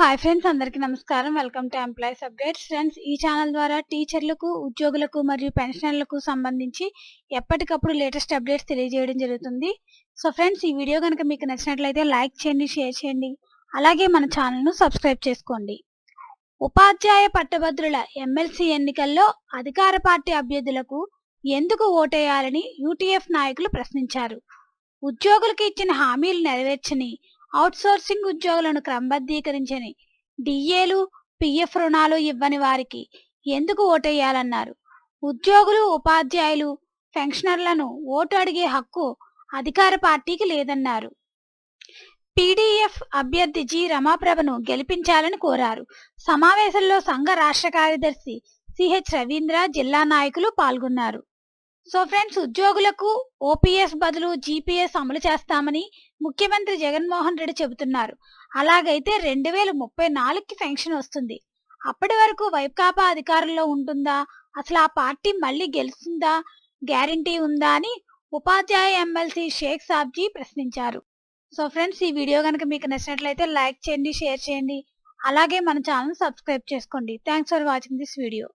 Hi friends అందరికీ నమస్కారం. Welcome to employees updates friends ఈ ఛానల్ ద్వారా టీచర్లకు ఉద్యోగులకు మరియు పెన్షనర్లకు సంబంధించి ఎప్పటికప్పుడు లేటెస్ట్ అప్డేట్స్ తెలియజేయడం జరుగుతుంది. సో ఫ్రెండ్స్ ఈ వీడియో కనుక మీకు నచ్చినట్లయితే లైక్ చేయండి షేర్ చేయండి. అలాగే మన ఛానల్ను సబ్స్క్రైబ్ చేసుకోండి. ఉపాధ్యాయ పట్టభద్రుల ఎమ్మెల్సీ ఎన్నికల్లో అధికార పార్టీ అభ్యర్థులకు ఎందుకు ఓటేయాలని యూటీఎఫ్ నాయకులు ప్రశ్నించారు. ఉద్యోగులకు ఇచ్చిన హామీలు నెరవేర్చని అవుట్సోర్సింగ్ ఉద్యోగులను క్రమబద్ధీకరించని డిఏలు పిఎఫ్ రుణాలు ఇవ్వని వారికి ఎందుకు ఓటేయాలన్నారు? ఉద్యోగులు ఉపాధ్యాయులు పెన్షనర్లను ఓటు అడిగే హక్కు అధికార పార్టీకి లేదన్నారు. పీడీఎఫ్ అభ్యర్థి జి. రమాప్రభను గెలిపించాలని కోరారు. సమావేశంలో సంఘ రాష్ట్ర కార్యదర్శి సిహెచ్ రవీంద్ర జిల్లా నాయకులు పాల్గొన్నారు. సో ఫ్రెండ్స్ ఉద్యోగులకు ఓపీఎస్ బదులు జీపీఎస్ అమలు చేస్తామని ముఖ్యమంత్రి జగన్మోహన్ రెడ్డి చెబుతున్నారు. అలాగైతే రెండు వేల ముప్పై నాలుగుకి పెన్షన్ వస్తుంది. అప్పటి వరకు వైకాపా అధికారంలో ఉంటుందా? అసలు ఆ పార్టీ మళ్ళీ గెలుస్తుందా? గ్యారంటీ ఉందా అని ఉపాధ్యాయ ఎమ్మెల్సీ షేక్ సాబ్జీ ప్రశ్నించారు. సో ఫ్రెండ్స్ ఈ వీడియో కనుక మీకు నచ్చినట్లయితే లైక్ చేయండి షేర్ చేయండి. అలాగే మన ఛానల్ సబ్స్క్రైబ్ చేసుకోండి. Thanks for watching this video